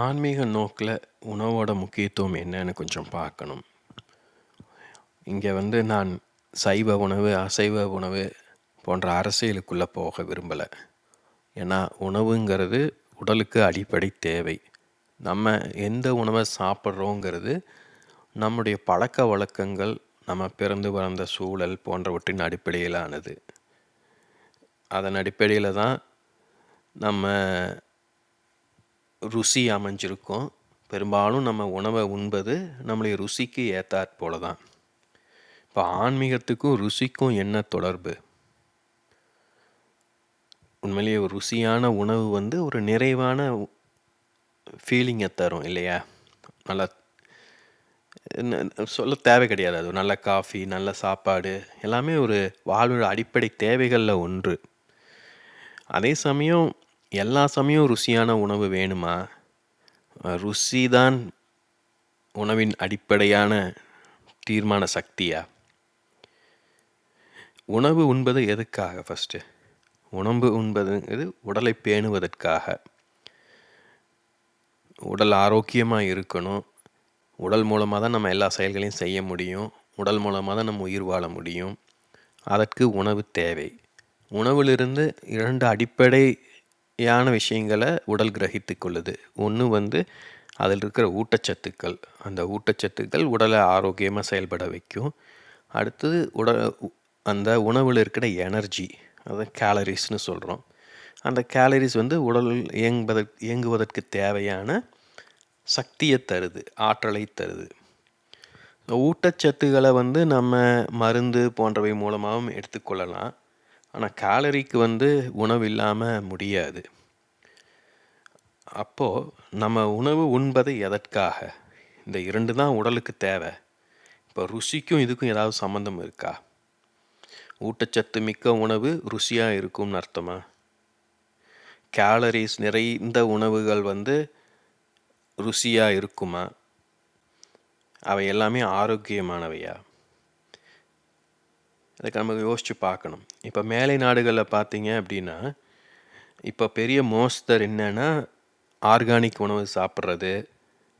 ஆன்மீக நோக்கில் உணவோட முக்கியத்துவம் என்னன்னு கொஞ்சம் பார்க்கணும். இங்கே வந்து நான் சைவ உணவு, அசைவ உணவு போன்ற அரசியலுக்குள்ளே போக விரும்பலை ஏன்னா உணவுங்கிறது உடலுக்கு அடிப்படை தேவை. நம்ம எந்த உணவை சாப்பிட்றோங்கிறது நம்முடைய பழக்க வழக்கங்கள், நம்ம பிறந்து வளர்ந்த சூழல் போன்றவற்றின் அடிப்படையிலானது. அதன் அடிப்படையில் தான் நம்ம ருசி அமைஞ்சிருக்கும். பெரும்பாலும் நம்ம உணவை உண்பது நம்மளுடைய ருசிக்கு ஏத்தாற் போல தான். இப்போ ஆன்மீகத்துக்கும் ருசிக்கும் என்ன தொடர்பு? உண்மையிலேயே ஒரு ருசியான உணவு வந்து ஒரு நிறைவான ஃபீலிங்கை தரும் இல்லையா? நல்லா சொல்ல தேவை கிடையாது. அது நல்ல காஃபி, நல்ல சாப்பாடு எல்லாமே ஒரு வாழ்வோட அடிப்படை தேவைகளில் ஒன்று. அதே சமயம் எல்லா சமயம் ருசியான உணவு வேணுமா? ருசி தான் உணவின் அடிப்படையான தீர்மான சக்தியா? உணவு உண்பது எதுக்காக ஃபஸ்ட்டு உணவு உண்பதுங்கிறது உடலை பேணுவதற்காக. உடல் ஆரோக்கியமாக இருக்கணும். உடல் மூலமாக தான் நம்ம எல்லா செயல்களையும் செய்ய முடியும். உடல் மூலமாக தான் நம்ம உயிர் வாழ முடியும். அதற்கு உணவு தேவை. உணவிலிருந்து இரண்டு அடிப்படை அடிப்படையான விஷயங்களை உடல் கிரகித்து கொள்ளுது. ஒன்று வந்து அதில் இருக்கிற ஊட்டச்சத்துக்கள். அந்த ஊட்டச்சத்துக்கள் உடலை ஆரோக்கியமாக செயல்பட வைக்கும். அடுத்தது உடல் அந்த உணவில் இருக்கிற எனர்ஜி. அதை கேலரிஸ்னு சொல்கிறோம் அந்த கேலரிஸ் வந்து உடல் இயங்குவதற்கு இயங்குவதற்கு தேவையான சக்தியை தருது. ஆற்றலை தருது. ஊட்டச்சத்துக்களை வந்து நம்ம மருந்து போன்றவை மூலமாகவும் எடுத்துக்கொள்ளலாம். ஆனால் கேலரிக்கு வந்து உணவு இல்லாமல் முடியாது. அப்போது நம்ம உணவு உண்பது எதற்காக? இந்த இரண்டு தான் உடலுக்கு தேவை. இப்போ ருசிக்கும் இதுக்கும் ஏதாவது சம்மந்தம் இருக்கா? ஊட்டச்சத்து மிக்க உணவு ருசியாக இருக்கும்னு அர்த்தமா? கேலரிஸ் நிறைந்த உணவுகள் வந்து ருசியாக இருக்குமா? அவை எல்லாமே ஆரோக்கியமானவையா? இதுக்கு நம்ம யோசித்து பார்க்கணும். இப்போ மேலை நாடுகளில் பார்த்தீங்க அப்படின்னா, இப்போ பெரிய மோஸ்தர் என்னென்னா ஆர்கானிக் உணவு சாப்பிட்றது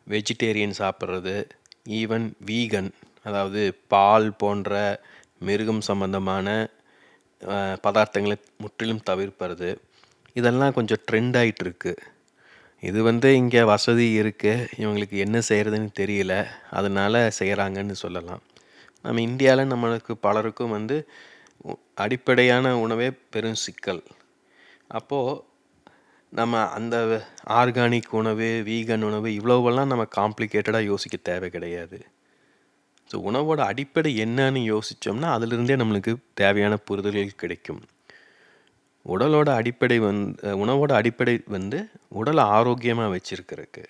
வெஜிடேரியன் சாப்பிட்றது ஈவன் வீகன் அதாவது பால் போன்ற மிருகம் சம்பந்தமான பதார்த்தங்களை முற்றிலும் தவிர்ப்பது. இதெல்லாம் கொஞ்சம் ட்ரெண்ட் ஆகிட்டுருக்கு இது வந்து இங்கே வசதி இருக்குது இவங்களுக்கு என்ன செய்கிறதுன்னு தெரியல. அதனால் செய்கிறாங்கன்னு சொல்லலாம். நம்ம இந்தியாவில் நம்மளுக்கு பலருக்கும் வந்து அடிப்படையான உணவே பெரும் சிக்கல். அப்போது நம்ம அந்த ஆர்கானிக் உணவு, வீகன் உணவு இவ்வளவெல்லாம் நம்ம காம்ப்ளிகேட்டடாக யோசிக்க தேவை கிடையாது. ஸோ உணவோட அடிப்படை என்னன்னு யோசித்தோம்னா அதிலிருந்தே நம்மளுக்கு தேவையான புரிதல்கள் கிடைக்கும். உடலோட அடிப்படை வந்து உணவோட அடிப்படை வந்து உடலை ஆரோக்கியமாக வச்சுருக்கிறதுக்கு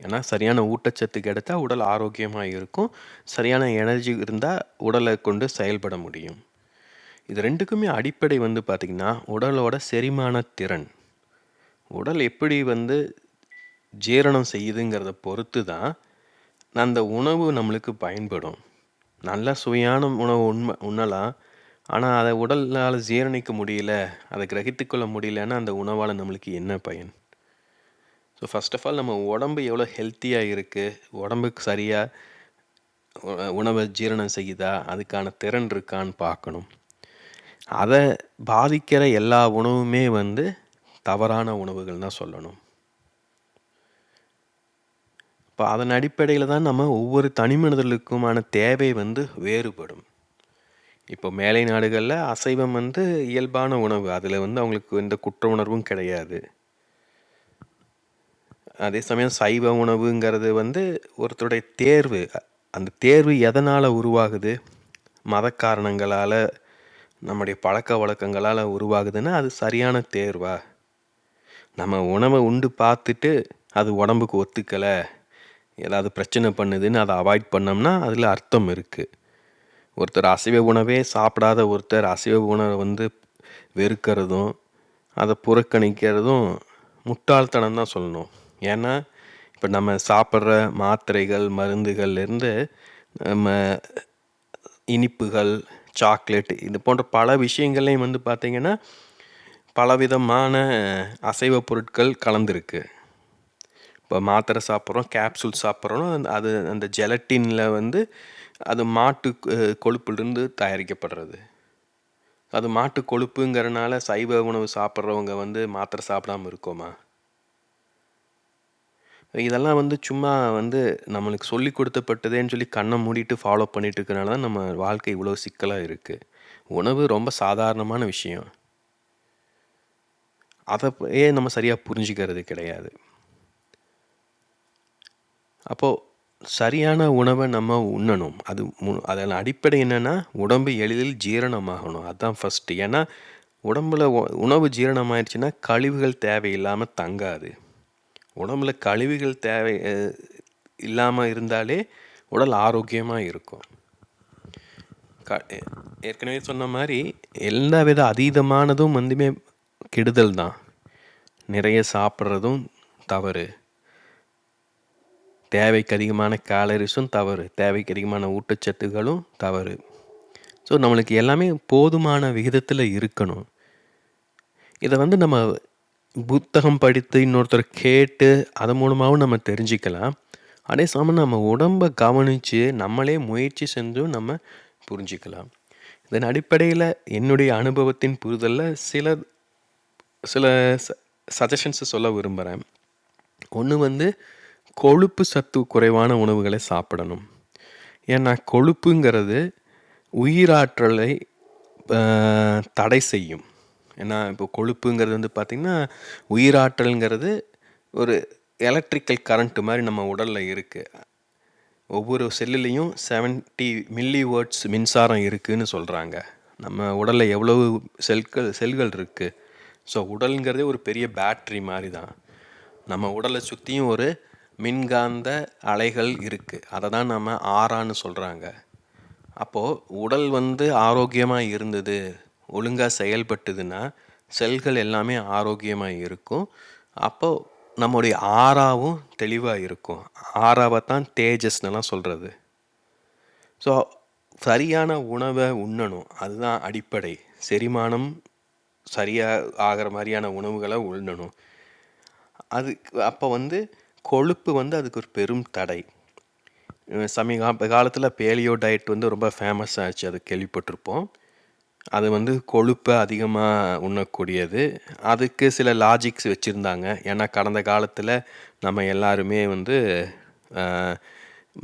ஏன்னா சரியான ஊட்டச்சத்து கிடைத்தா உடல் ஆரோக்கியமாக இருக்கும். சரியான எனர்ஜி இருந்தால் உடலை கொண்டு செயல்பட முடியும். இது ரெண்டுக்குமே அடிப்படை வந்து பார்த்திங்கன்னா உடலோட செரிமான திறன். உடல் எப்படி வந்து ஜீரணம் செய்யுதுங்கிறத பொறுத்து தான், அந்த உணவு நம்மளுக்கு பயன்படும். நல்ல சுவையான உணவு உண்மை உண்ணலாம். ஆனால் அதை உடல்னால ஜீரணிக்க முடியல, அதை கிரகித்துக்கொள்ள முடியலன்னா, அந்த உணவால் நம்மளுக்கு என்ன பயன்? ஸோ ஃபஸ்ட் ஆஃப் ஆல் நம்ம உடம்பு எவ்வளோ ஹெல்த்தியாக இருக்குது உடம்புக்கு சரியாக உணவை ஜீரணம் செய்யுதா? அதுக்கான திறன் இருக்கான்னு பார்க்கணும். அதை பாதிக்கிற எல்லா உணவுமே வந்து தவறான உணவுகள் தான் சொல்லணும். இப்போ அதன் அடிப்படையில் தான் நம்ம ஒவ்வொரு தனி மனிதர்களுக்குமான தேவை வந்து வேறுபடும். இப்போ மேலை நாடுகளில் அசைவம் வந்து இயல்பான உணவு. அதில் வந்து அவங்களுக்கு எந்த குற்ற உணர்வும் கிடையாது. அதே சமயம் சைவ உணவுங்கிறது வந்து ஒருத்தருடைய தேர்வு. அந்த தேர்வு எதனால் உருவாகுது? மத காரணங்களால் நம்முடைய பழக்கவழக்கங்களால உருவாகுதுன்னா, அது சரியான தேர்வா? நம்ம உணவை உண்டு பார்த்துட்டு, அது உடம்புக்கு ஒத்துக்கலை ஏதாவது பிரச்சனை பண்ணுதுன்னு அதை அவாய்ட் பண்ணோம்னா, அதில் அர்த்தம் இருக்குது ஒருத்தர் அசைவ உணவே சாப்பிடாத ஒருத்தர் அசைவ உணவை வந்து வெறுக்கிறதும், அதை புறக்கணிக்கிறதும் முட்டாள்தனம் தான் சொல்லணும். ஏன்னா, இப்போ நம்ம சாப்பிட்ற மாத்திரைகள், மருந்துகள்லேருந்து நம்ம இனிப்புகள், சாக்லேட் இது போன்ற பல விஷயங்கள்லயும் வந்து பார்த்திங்கன்னா பலவிதமான அசைவ பொருட்கள் கலந்துருக்கு. இப்போ மாத்திரை சாப்பிட்றோம் கேப்சூல் சாப்பிட்றோம் அந்த அது அந்த ஜெலட்டினில் வந்து அது மாட்டு கொழுப்புலேருந்து தயாரிக்கப்படுறது. அது மாட்டு கொழுப்புங்கிறனால சைவ உணவு சாப்பிட்றவங்க வந்து மாத்திரை சாப்பிடாம இருக்கோமா? இதெல்லாம் வந்து சும்மா வந்து நம்மளுக்கு சொல்லி கொடுத்தப்பட்டதேன்னு சொல்லி கண்ணை மூடிட்டு ஃபாலோ பண்ணிட்டு இருக்கனால தான் நம்ம வாழ்க்கை இவ்வளோ சிக்கலாக இருக்குது உணவு ரொம்ப சாதாரணமான விஷயம். அதை ஏன் நம்ம சரியாக புரிஞ்சுக்கிறது கிடையாது. அப்போது சரியான உணவை நம்ம உண்ணணும். அது மு- அதன் அடிப்படை என்னென்னா உடம்பு எளிதில் ஜீரணமாகணும். அதுதான் ஃபஸ்ட்டு ஏன்னா உடம்புல உ- உணவு ஜீரணமாயிடுச்சுன்னா கழிவுகள் தேவையில்லாமல் தங்காது. உடம்புல கழிவுகள் தேவை இல்லாமல் இருந்தாலே உடல் ஆரோக்கியமாக இருக்கும். க ஏற்கனவே சொன்ன மாதிரி எல்லா வித அதீதமானதும் வந்துமே கெடுதல் தான். நிறைய சாப்பிட்றதும் தவறு. தேவைக்கு அதிகமான கேலரிஸும் தவறு. தேவைக்கு அதிகமான ஊட்டச்சத்துகளும் தவறு. ஸோ நம்மளுக்கு எல்லாமே போதுமான விகிதத்தில் இருக்கணும். இதை வந்து நம்ம புத்தகம் படித்து இன்னொருத்தர் கேட்டு அது மூலமாகவும் நம்ம தெரிஞ்சுக்கலாம். அதே சமயம் நம்ம உடம்பை கவனித்து நம்மளே முயற்சி செஞ்சும் நம்ம புரிஞ்சுக்கலாம். இதன் அடிப்படையில் என்னுடைய அனுபவத்தின் புரிதலில் சில சில சஜஷன்ஸை சொல்ல விரும்புகிறேன் ஒன்று வந்து கொழுப்பு சத்து குறைவான உணவுகளை சாப்பிடணும். ஏன்னா கொழுப்புங்கிறது உயிராற்றலை தடை செய்யும். ஏன்னா இப்போ கொழுப்புங்கிறது வந்து பார்த்திங்கன்னா உயிராற்றல்ங்கிறது ஒரு எலக்ட்ரிக்கல் கரண்ட் மாதிரி நம்ம உடலில் இருக்குது ஒவ்வொரு செல்லுலேயும் 70 மில்லி வேர்ட்ஸ் மின்சாரம் இருக்குதுன்னு சொல்கிறாங்க நம்ம உடலில் எவ்வளவு செல்கள் செல்கள் இருக்குது ஸோ உடல்ங்கிறதே ஒரு பெரிய பேட்ரி மாதிரி தான் நம்ம உடலை சுற்றியும் ஒரு மின்காந்த அலைகள் இருக்குது அதை தான் நம்ம ஆறான்னு சொல்கிறாங்க அப்போது உடல் வந்து ஆரோக்கியமாக இருந்தது. ஒழுங்காக செயல்பட்டுதுன்னா செல்கள் எல்லாமே ஆரோக்கியமாக இருக்கும். அப்போது நம்முடைய ஆறாவும் தெளிவாக இருக்கும். ஆறாவை தான் தேஜஸ்னெல்லாம் சொல்கிறது ஸோ சரியான உணவை உண்ணணும். அதுதான் அடிப்படை. செரிமானம் சரியாக ஆகிற மாதிரியான உணவுகளை உண்ணணும். அதுக்கு அப்போ வந்து கொழுப்பு வந்து அதுக்கு ஒரு பெரும் தடை. சமீப காலத்தில் பேலியோ டயட் வந்து ரொம்ப ஃபேமஸ் ஆச்சு. அது கேள்விப்பட்டிருப்போம். அது வந்து கொழுப்பை அதிகமாக உண்ணக்கூடியது. அதுக்கு சில லாஜிக்ஸ் வச்சுருந்தாங்க. ஏன்னா கடந்த காலத்தில் நம்ம எல்லாருமே வந்து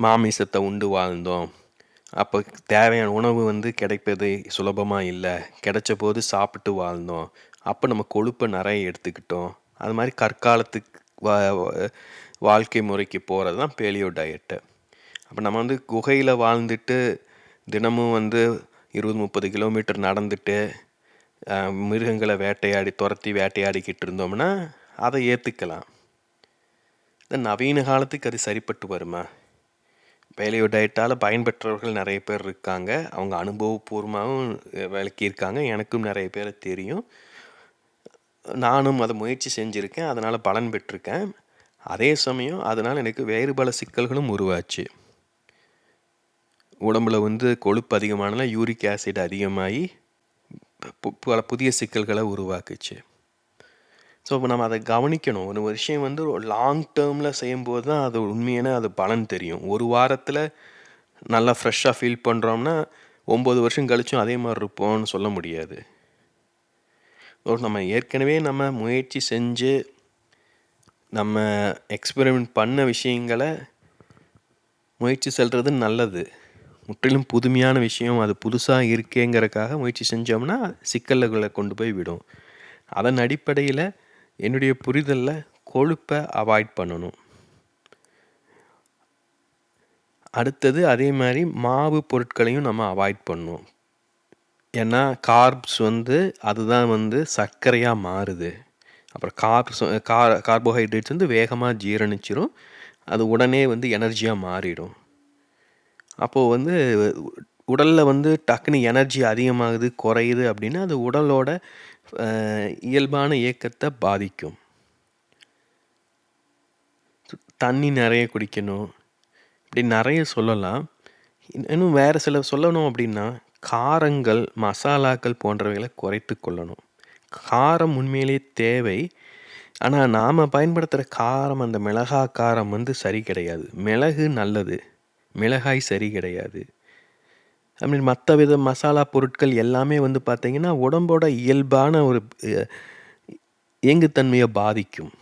மாமிசத்தை உண்டு வாழ்ந்தோம். அப்போ தேவையான உணவு வந்து கிடைப்பது சுலபமாக இல்லை. கிடைச்ச போது சாப்பிட்டு வாழ்ந்தோம். அப்போ நம்ம கொழுப்பை நிறைய எடுத்துக்கிட்டோம். அது மாதிரி கற்காலத்துக்கு வா- வாழ்க்கை முறைக்கு போகிறது தான் பேலியோ டயட்டு அப்போ நம்ம வந்து குகையில் வாழ்ந்துட்டு தினமும் வந்து இருபது முப்பது கிலோமீட்டர் நடந்துட்டு மிருகங்களை வேட்டையாடி துரத்தி வேட்டையாடிக்கிட்டு இருந்தோம்னா அதை ஏற்றுக்கலாம் இந்த நவீன காலத்துக்கு அது சரிப்பட்டு வருமா? பேலியோ டயட்டால் பயன்பெற்றவர்கள் நிறைய பேர் இருக்காங்க. அவங்க அனுபவபூர்வமாகவும் விளக்கியிருக்காங்க. எனக்கும் நிறைய பேர் தெரியும். நானும் அதை முயற்சி செஞ்சுருக்கேன். அதனால் பலன் பெற்றிருக்கேன். அதே சமயம் அதனால் எனக்கு வேறு பல சிக்கல்களும் உருவாச்சு. உடம்புல வந்து கொழுப்பு அதிகமானால் யூரிக் ஆசிட் அதிகமாகி பு- பல புதிய சிக்கல்களை உருவாக்குச்சு. ஸோ இப்போ நம்ம அதை கவனிக்கணும். ஒரு விஷயம் வந்து லாங் டேர்மில் செய்யும்போது தான் அது உண்மையான அது பலன் தெரியும். ஒரு வாரத்தில் நல்லா ஃப்ரெஷ்ஷாக ஃபீல் பண்ணுறோம்னா ஒம்பது வருஷம் கழிச்சும் அதே மாதிரி இருப்போம்னு சொல்ல முடியாது. நம்ம ஏற்கனவே நம்ம முயற்சி செஞ்சு நம்ம எக்ஸ்பெரிமெண்ட் பண்ண விஷயங்களை முயற்சி செல்வது நல்லது. முற்றிலும் புதுமையான விஷயம் அது புதுசாக இருக்கேங்கிறக்காக முயற்சி செஞ்சோம்னா சிக்கல்களை கொண்டு போய் விடும். அதன் அடிப்படையில் என்னுடைய புரிதலில் கொழுப்பை அவாய்ட் பண்ணணும். அடுத்தது அதே மாதிரி மாவு பொருட்களையும் நம்ம அவாய்ட் பண்ணணும் ஏன்னா கார்ப்ஸ் வந்து அதுதான் வந்து சர்க்கரையாக மாறுது. அப்புறம் கார்ப்ஸ் கார் கார்போஹைட்ரேட்ஸ் வந்து வேகமாக ஜீரணிச்சிரும். அது உடனே வந்து எனர்ஜியாக மாறிடும். அப்போது வந்து உடலில் வந்து டக்குன்னு எனர்ஜி அதிகமாகுது குறையுது அப்படின்னா அது உடலோட இயல்பான இயக்கத்தை பாதிக்கும். தண்ணி நிறைய குடிக்கணும். இப்படி நிறைய சொல்லலாம். இன்னும் வேறு சில சொல்லணும் அப்படின்னா காரங்கள் மசாலாக்கள் போன்றவைகளை குறைத்து கொள்ளணும். காரம் உண்மையிலேயே தேவை. ஆனால் நாம் பயன்படுத்துகிற காரம், அந்த மிளகா காரம் வந்து சரி கிடையாது. மிளகு நல்லது. மிளகாய் சரி கிடையாது. ஐ மீன் மற்ற வித மசாலா பொருட்கள் எல்லாமே வந்து பார்த்தீங்கன்னா, உடம்போட இயல்பான ஒரு இயங்குத்தன்மையை பாதிக்கும்.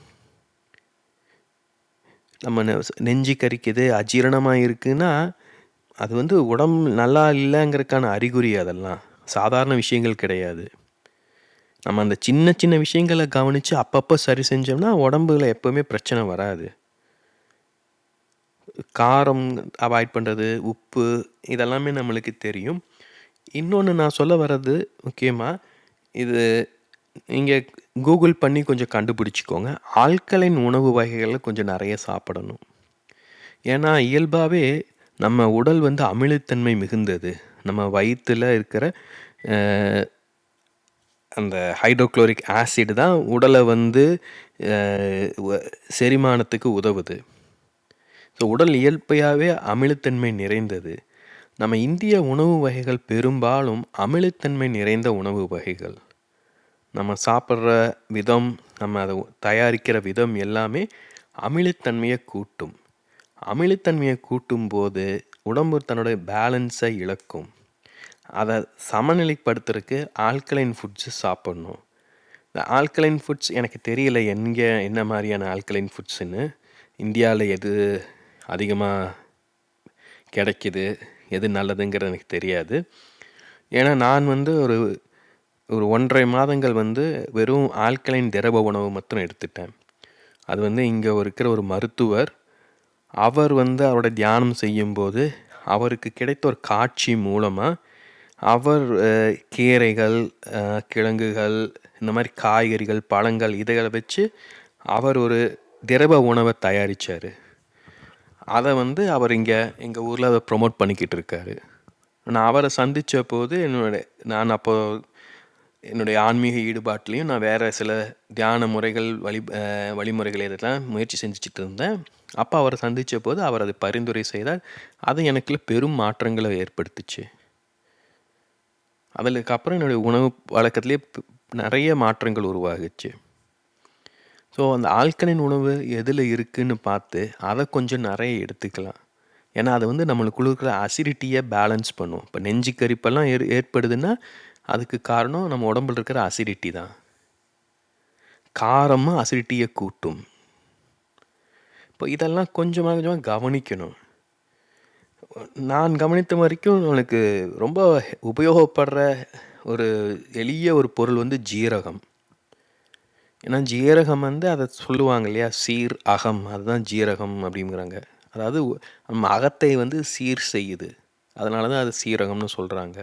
நம்ம நெ நெஞ்சு கரிக்குது, அஜீரணமாக இருக்குன்னா, அது வந்து உடம்பு நல்லா இல்லைங்கிறதுக்கான அறிகுறி அதெல்லாம். சாதாரண விஷயங்கள் கிடையாது. நம்ம அந்த சின்ன சின்ன விஷயங்கள கவனித்து அப்பப்போ சரி செஞ்சோம்னா, உடம்புல எப்போவுமே பிரச்சனை வராது. காரம் அவாய்ட் பண்ணுறது உப்பு இதெல்லாமே நம்மளுக்கு தெரியும். இன்னொன்று நான் சொல்ல வர்றது முக்கியமாக இது நீங்கள் கூகுள் பண்ணி கொஞ்சம் கண்டுபிடிச்சிக்கோங்க ஆட்களின் உணவு வகைகளை கொஞ்சம் நிறைய சாப்பிடணும். ஏன்னா, இயல்பாகவே நம்ம உடல் வந்து அமிலத்தன்மை மிகுந்தது. நம்ம வயிற்றில் இருக்கிற அந்த ஹைட்ரோக்ளோரிக் ஆசிட் தான் உடலை வந்து வ செரிமானத்துக்கு உதவுது. ஸோ உடல் இயல்பையாகவே அமிலத்தன்மை நிறைந்தது. நம்ம இந்திய உணவு வகைகள் பெரும்பாலும் அமிலத்தன்மை நிறைந்த உணவு வகைகள். நம்ம சாப்பிட்ற விதம், நம்ம அதை தயாரிக்கிற விதம் எல்லாமே அமிலத்தன்மையை கூட்டும். அமிலத்தன்மைய கூட்டும்போது, உடம்பு தன்னுடைய பேலன்ஸை இழக்கும். அதை சமநிலைப்படுத்துறதுக்கு ஆல்கலைன் ஃபுட்ஸு சாப்பிட்ணும் இந்த ஆல்கலைன் ஃபுட்ஸ் எனக்கு தெரியல எங்கே என்ன மாதிரியான ஆல்கலைன் ஃபுட்ஸுன்னு இந்தியாவில் எது அதிகமாக கிடைக்கிது எது நல்லதுங்கிறது எனக்கு தெரியாது. ஏன்னா நான் வந்து ஒரு ஒரு 1 1/2 மாதங்கள் வந்து வெறும் ஆல்கலைன் திரவ உணவு மட்டும் எடுத்துட்டேன். அது வந்து இங்கே இருக்கிற ஒரு மருத்துவர், அவர் வந்து அவரோட தியானம் செய்யும்போது, அவருக்கு கிடைத்த ஒரு காட்சி மூலமாக அவர் கீரைகள், கிழங்குகள், இந்த மாதிரி காய்கறிகள், பழங்கள் இதைகளை வச்சு அவர் ஒரு திரவ உணவை தயாரித்தார் அதை வந்து அவர் இங்கே எங்கள் ஊரில் அதை ப்ரொமோட் பண்ணிக்கிட்டு இருக்காரு. நான் அவரை சந்தித்த போது என்னுடைய நான் அப்போது என்னுடைய ஆன்மீக ஈடுபாட்டிலயும் நான் வேறு சில தியான முறைகள், வழி வழிமுறைகள் இதெல்லாம் முயற்சி செஞ்சுட்டு இருந்தேன். அப்போ அவரை சந்தித்த போது அவர் அதை பரிந்துரை செய்தார். அது எனக்குள்ள பெரும் மாற்றங்களை ஏற்படுத்துச்சு. அதுக்கப்புறம் என்னுடைய உணவு வழக்கத்துலேயே நிறைய மாற்றங்கள் உருவாகுச்சு. ஸோ அந்த ஆல்கலைன் உணவு எதில் இருக்குன்னு பார்த்து, அதை கொஞ்சம் நிறைய எடுத்துக்கலாம். ஏன்னா, அது வந்து நம்மளுக்குள்ள இருக்கிற அசிடிட்டியை பேலன்ஸ் பண்ணும். இப்போ நெஞ்சு கரிப்பெல்லாம் ஏற் ஏற்படுதுன்னா, அதுக்கு காரணம் நம்ம உடம்புல இருக்கிற அசிடிட்டி தான். காரமாக அசிடிட்டியை கூட்டும். இப்போ இதெல்லாம் கொஞ்சமாக கொஞ்சமாக கவனிக்கணும். நான் கவனித்த வரைக்கும் எனக்கு ரொம்ப உபயோகப்படுற ஒரு எளிய ஒரு பொருள் வந்து ஜீரகம். ஏன்னா ஜீரகம் வந்து அதை சொல்லுவாங்க இல்லையா? சீர், அகம் அதுதான் ஜீரகம் அப்படிங்கிறாங்க. அதாவது நம்ம அகத்தை வந்து சீர் செய்யுது. அதனால தான் அது சீரகம்னு சொல்கிறாங்க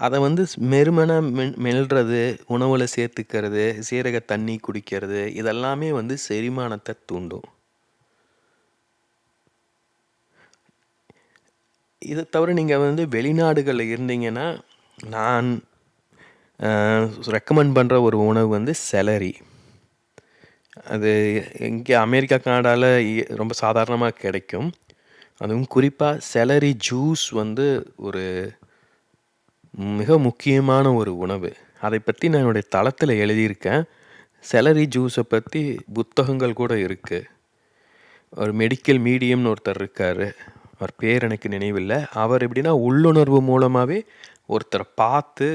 அதை வந்து மெருமனாக மென் மெல்றது, உணவில் சேர்த்துக்கிறது, சீரக தண்ணி குடிக்கிறது, இதெல்லாமே வந்து செரிமானத்தை தூண்டும். இதை தவிர நீங்கள் வந்து வெளிநாடுகளில் இருந்தீங்கன்னா, நான் ரெக்கமெண்ட் பண்ணுற ஒரு உணவு வந்து செலரி. அது இங்கே அமெரிக்கா, கனடாவில் ரொம்ப சாதாரணமாக கிடைக்கும். அதுவும் குறிப்பாக செலரி ஜூஸ் வந்து ஒரு மிக முக்கியமான ஒரு உணவு. அதை பற்றி நான் என்னுடைய தளத்தில் எழுதியிருக்கேன். செலரி ஜூஸை பற்றி புத்தகங்கள் கூட இருக்குது ஒரு மெடிக்கல் மீடியம்னு ஒருத்தர் இருக்கார் அவர் பேர் எனக்கு நினைவில்லை அவர் எப்படின்னா உள்ளுணர்வு மூலமாகவே ஒருத்தரை பார்த்து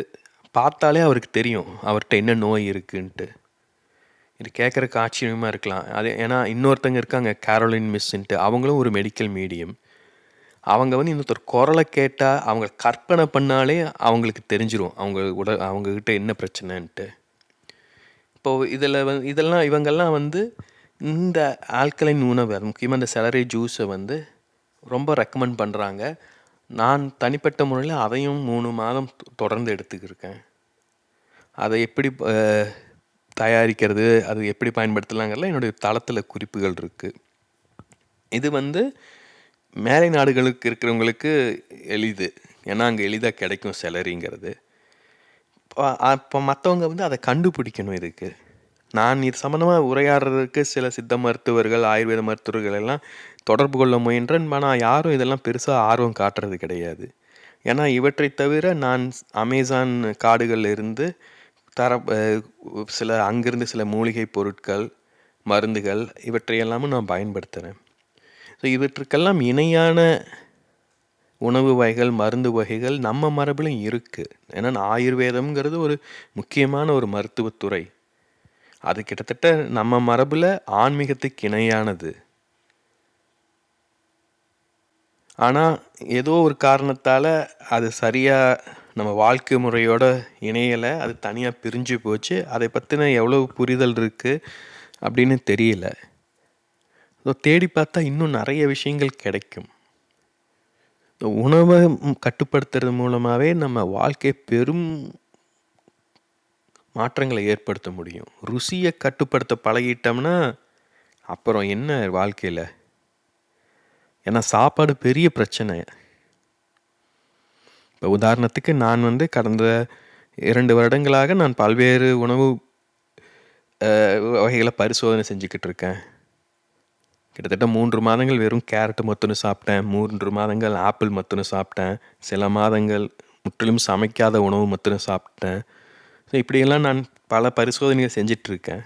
பார்த்தாலே அவருக்கு தெரியும். அவர்கிட்ட என்ன நோய் இருக்குன்ட்டு. இது கேட்குறக்கு ஆச்சரியமாக இருக்கலாம். அது ஏன்னா இன்னொருத்தங்க இருக்காங்க கேரோலின் மிஸ்ன்ட்டு. அவங்களும் ஒரு மெடிக்கல் மீடியம். அவங்க வந்து இன்னொருத்தர் குரலை கேட்டால் அவங்க கற்பனை பண்ணாலே அவங்களுக்கு தெரிஞ்சிடும் அவங்க உட அவங்கக்கிட்ட என்ன பிரச்சனைன்ட்டு. இப்போது இதில் வந் இதெல்லாம் இவங்கெல்லாம் வந்து இந்த ஆல்கலைன் உணவு, முக்கியமாக இந்த செலரி ஜூஸை வந்து ரொம்ப ரெக்கமெண்ட் பண்ணுறாங்க நான் தனிப்பட்ட முறையில் அதையும் மூணு மாதம் தொடர்ந்து எடுத்துக்கிருக்கேன். அதை எப்படி தயாரிக்கிறது, அது எப்படி பயன்படுத்தலாங்கிறதுல என்னுடைய தளத்தில் குறிப்புகள் இருக்குது இது வந்து மேலை நாடுகளுக்கு இருக்கிறவங்களுக்கு எளிது. ஏன்னா, அங்கே எளிதாக கிடைக்கும் செலரிங்கிறது. இப்போ மற்றவங்க வந்து அதை கண்டுபிடிக்கணும் இதுக்கு. நான் இது சம்மந்தமாக உரையாடுறதுக்கு சில சித்த மருத்துவர்கள், ஆயுர்வேத மருத்துவர்கள் எல்லாம் தொடர்பு கொள்ள முயன்றேன். ஆனால் யாரும் இதெல்லாம் பெருசாக ஆர்வம் காட்டுறது கிடையாது. ஏன்னா, இவற்றை தவிர நான் அமேசான் காடுகளில் இருந்து தர சில அங்கிருந்து சில மூலிகை பொருட்கள் மருந்துகள் இவற்றையெல்லாமும் நான் பயன்படுத்துகிறேன் ஸோ இவற்றுக்கெல்லாம் இணையான உணவு வகைகள் மருந்து வகைகள் நம்ம மரபிலும் இருக்குது ஏன்னா ஆயுர்வேதம்ங்கிறது ஒரு முக்கியமான ஒரு மருத்துவத்துறை அது கிட்டத்தட்ட நம்ம மரபில் ஆன்மீகத்துக்கு இணையானது ஆனால் ஏதோ ஒரு காரணத்தால் அது சரியாக நம்ம வாழ்க்கை முறையோட இணையலை அது தனியாக பிரிஞ்சு போச்சு. அதை பற்றின எவ்வளோ புரிதல் இருக்குது அப்படின்னு தெரியல. ஸோ தேடி பார்த்தா இன்னும் நிறைய விஷயங்கள் கிடைக்கும். உணவை கட்டுப்படுத்துறது மூலமாகவே நம்ம வாழ்க்கை பெரும் மாற்றங்களை ஏற்படுத்த முடியும். ருசியை கட்டுப்படுத்த பழகிட்டோம்னா அப்புறம் என்ன வாழ்க்கையில்? ஏன்னா சாப்பாடு பெரிய பிரச்சனை. இப்போ உதாரணத்துக்கு நான் வந்து கடந்த இரண்டு வருடங்களாக நான் பல்வேறு உணவு வகைகளை பரிசோதனை செஞ்சுக்கிட்டு இருக்கேன். கிட்டத்தட்ட மூன்று மாதங்கள் வெறும் கேரட் மொத்தன்னு சாப்பிட்டேன் மூன்று மாதங்கள் ஆப்பிள் மொத்தன்னு சாப்பிட்டேன் சில மாதங்கள் முற்றிலும் சமைக்காத உணவு மொத்தன்னு சாப்பிட்டேன். ஸோ இப்படியெல்லாம் நான் பல பரிசோதனைகள் செஞ்சிட்ருக்கேன்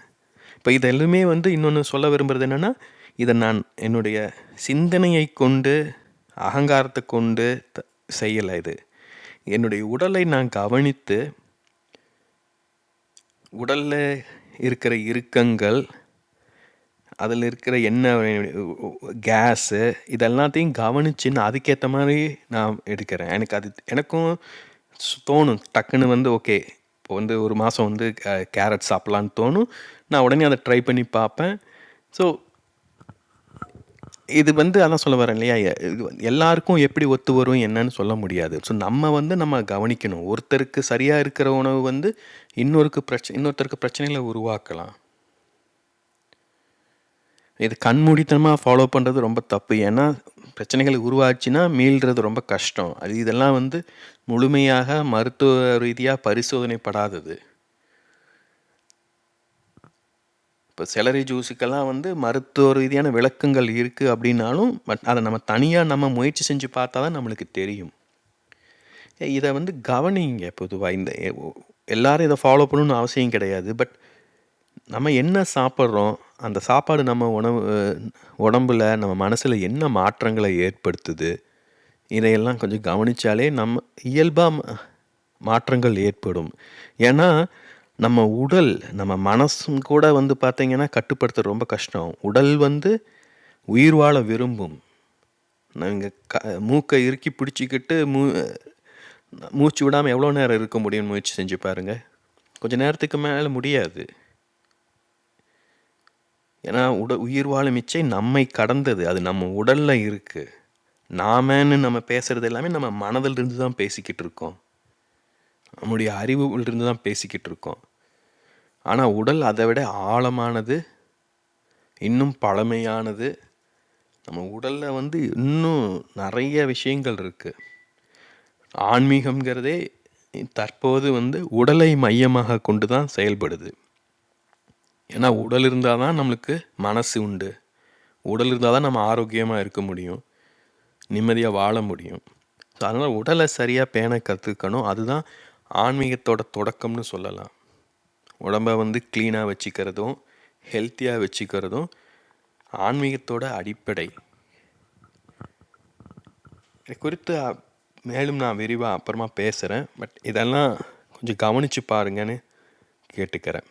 இப்போ இதெல்லாமே வந்து இன்னொன்று சொல்ல விரும்புகிறது என்னென்னா இதை நான் என்னுடைய சிந்தனையை கொண்டு அகங்காரத்தை கொண்டு த- செய்யலை இது. என்னுடைய உடலை நான் கவனித்து உடலில் இருக்கிற இறுக்கங்கள் அதில் இருக்கிற என்ன கேஸு இதெல்லாத்தையும் கவனிச்சு நான் அதுக்கேற்ற மாதிரி நான் எடுக்கிறேன். எனக்கு அது எனக்கும் தோணும். டக்குன்னு வந்து ஓகே இப்போ வந்து ஒரு மாதம் வந்து கேரட் சாப்பிட்லான்னு தோணும். நான் உடனே அதை ட்ரை பண்ணி பார்ப்பேன். ஸோ இது வந்து அதான் சொல்ல வரேன் இல்லையா? இது எல்லாருக்கும் எப்படி ஒத்து வரும் என்னன்னு சொல்ல முடியாது. ஸோ நம்ம வந்து நம்ம கவனிக்கணும். ஒருத்தருக்கு சரியாக இருக்கிற உணவு வந்து இன்னொருக்கு பிரச்சனை இன்னொருத்தருக்கு பிரச்சனைகளை உருவாக்கலாம். இது கண்மூடித்தனமாக ஃபாலோ பண்ணுறது ரொம்ப தப்பு. ஏன்னா பிரச்சனைகள் உருவாச்சுன்னா மீள்றது ரொம்ப கஷ்டம். அது இதெல்லாம் வந்து முழுமையாக மருத்துவ ரீதியாக பரிசோதனைப்படாதது. இப்போ செலரி ஜூஸுக்கெல்லாம் வந்து மருத்துவ ரீதியான விளக்கங்கள் இருக்குது அப்படின்னாலும் பட் அதை நம்ம தனியாக நம்ம முயற்சி செஞ்சு பார்த்தா தான் நம்மளுக்கு தெரியும். ஏ, இதை வந்து கவனிங்க பொதுவாக இந்த எல்லோரும் இதை ஃபாலோ பண்ணணும்னு அவசியம் கிடையாது. பட் நம்ம என்ன சாப்பிட்றோம் அந்த சாப்பாடு நம்ம உணவு உடம்புல நம்ம மனசில் என்ன மாற்றங்களை ஏற்படுத்துது இதையெல்லாம் கொஞ்சம் கவனிச்சாலே நம்ம இயல்பாக மாற்றங்கள் ஏற்படும். ஏன்னா நம்ம உடல் நம்ம மனசும் கூட வந்து பார்த்தீங்கன்னா கட்டுப்படுத்த ரொம்ப கஷ்டம். உடல் வந்து உயிர் வாழ விரும்பும். நீங்கள் க மூக்கை இறுக்கி பிடிச்சிக்கிட்டு மூ மூச்சு விடாமல் எவ்வளோ நேரம் இருக்க முடியும்னு முயற்சி செஞ்சு பாருங்கள் கொஞ்ச நேரத்துக்கு மேலே முடியாது. ஏன்னா உட உயிர் வாழும் இச்சை நம்மை கடந்தது. அது நம்ம உடலில் இருக்குது நாமன்னு நம்ம பேசுகிறது எல்லாமே நம்ம மனதிலிருந்து தான் பேசிக்கிட்டு இருக்கோம். நம்முடைய அறிவுலிருந்து தான் பேசிக்கிட்டு இருக்கோம். ஆனால் உடல் அதை விட ஆழமானது இன்னும் பழமையானது. நம்ம உடலில் வந்து இன்னும் நிறைய விஷயங்கள் இருக்குது ஆன்மீகம்ங்கிறதே தற்போது வந்து உடலை மையமாக கொண்டு தான் செயல்படுது. ஏன்னா உடல் இருந்தால் தான் நம்மளுக்கு மனசு உண்டு. உடல் இருந்தால் தான் நம்ம ஆரோக்கியமாக இருக்க முடியும். நிம்மதியாக வாழ முடியும். ஸோ அதனால் உடலை சரியாக பேண கற்றுக்கணும் அதுதான் ஆன்மீகத்தோட தொடக்கம்னு சொல்லலாம். உடம்பை வந்து க்ளீனாக வச்சுக்கிறதும் ஹெல்த்தியாக வச்சுக்கிறதும் ஆன்மீகத்தோட அடிப்படை. இது குறித்து மேலும் நான் விரிவாக அப்புறமா பேசுகிறேன் பட் இதெல்லாம் கொஞ்சம் கவனித்து பாருங்கன்னு கேட்டுக்கிறேன்.